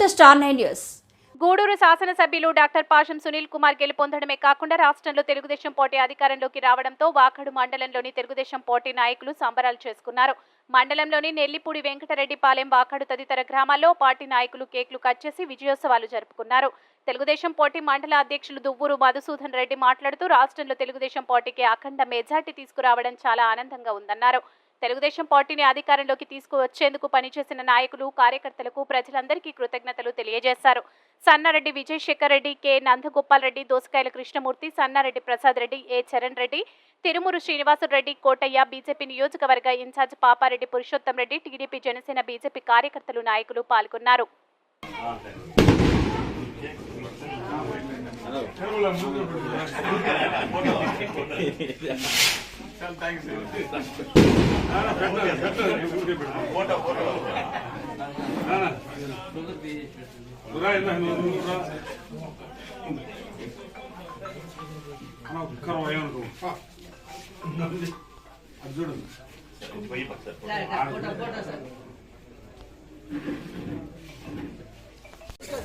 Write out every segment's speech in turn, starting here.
To star nine news. Gudur శాసనసభ్యులు doctor Pasham Sunil Kumar గెలుపొందడమే కాకుండా రాష్ట్రంలో తెలుగుదేశం పార్టీ అధికారంలోకి రావడంతో వాకడు మండలంలోని తెలుగుదేశం పార్టీ నాయకులు సంబరాలు చేసుకున్నారు. మండలంలోని నెల్లిపూడి వెంకటరెడ్డిపాలెం వాకడు తదితర గ్రామాల్లో పార్టీ నాయకులు కేకులు కట్ చేసి విజయోత్సవాలు జరుపుకున్నారు. తెలుగుదేశం పార్టీ మండల అధ్యక్షులు దువ్వూరు మధుసూదన్ రెడ్డి మాట్లాడుతూ రాష్ట్రంలో తెలుగుదేశం పార్టీకి అఖండ మెజార్టీ తీసుకురావడం చాలా ఆనందంగా ఉందన్నారు. తెలుగుదేశం పార్టీని అధికారంలోకి తీసుకువచ్చేందుకు పనిచేసిన నాయకులు కార్యకర్తలకు ప్రజలందరికీ కృతజ్ఞతలు తెలియజేశారు. Sannareddy Vijayasekhar Reddy K. Nandagopal Reddy Dosakayala Krishnamurthy Sannareddy Prasad Reddy A Charan Reddy Tirumuru Srinivasareddy Kotaiah BJP నియోజకవర్గ incharge Papareddy Purushottam Reddy TDP Janasena BJP కార్యకర్తలు నాయకులు పాల్గొన్నారు. అది చూడండి పోయి పక్క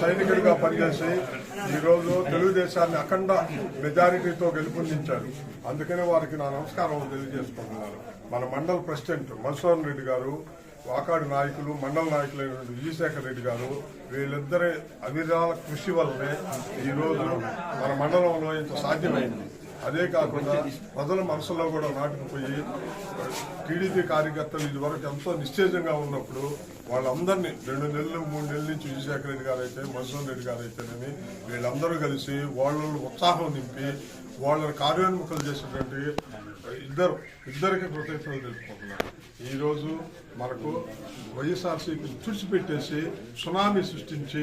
సైనికుడిగా పనిచేసి ఈరోజు తెలుగుదేశాన్ని అఖండ మెజారిటీతో గెలుపొందించారు. అందుకనే వారికి నా నమస్కారం తెలియజేసుకుంటున్నాను. మన మండల ప్రెసిడెంట్ మధుసూదన్ రెడ్డి గారు వాకాడు నాయకులు మండల నాయకులైనటువంటి విజయశేఖర్ రెడ్డి గారు వీళ్ళిద్దరి అవిరాల కృషి వల్లనే ఈరోజు మన మండలంలో ఇంత సాధ్యమైంది. అదే కాకుండా ప్రజల మనసులో కూడా నాటుకుపోయి టీడీపీ కార్యకర్తలు ఇదివరకు ఎంతో నిశ్చేజంగా ఉన్నప్పుడు వాళ్ళందరినీ రెండు నెలలు మూడు నెలల నుంచి విజయశేఖర రెడ్డి గారు అయితే మధుసూదన్ రెడ్డి గారు అయితేనేమి వీళ్ళందరూ కలిసి వాళ్ళలో ఉత్సాహం నింపి వాళ్ళని కార్యోన్ముఖులు చేసినటువంటి ఇద్దరు ఇద్దరికి కృతజ్ఞతలు తెలుపుకుంటున్నారు ఈరోజు మనకు వైఎస్ఆర్సీపీ తుడిచిపెట్టేసి సునామీ సృష్టించి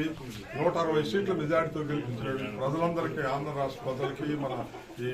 నూట అరవై సీట్ల మెజార్టీతో గెలిపించిన ప్రజలందరికీ ఆంధ్ర రాష్ట్ర ప్రజలకి మన ఈ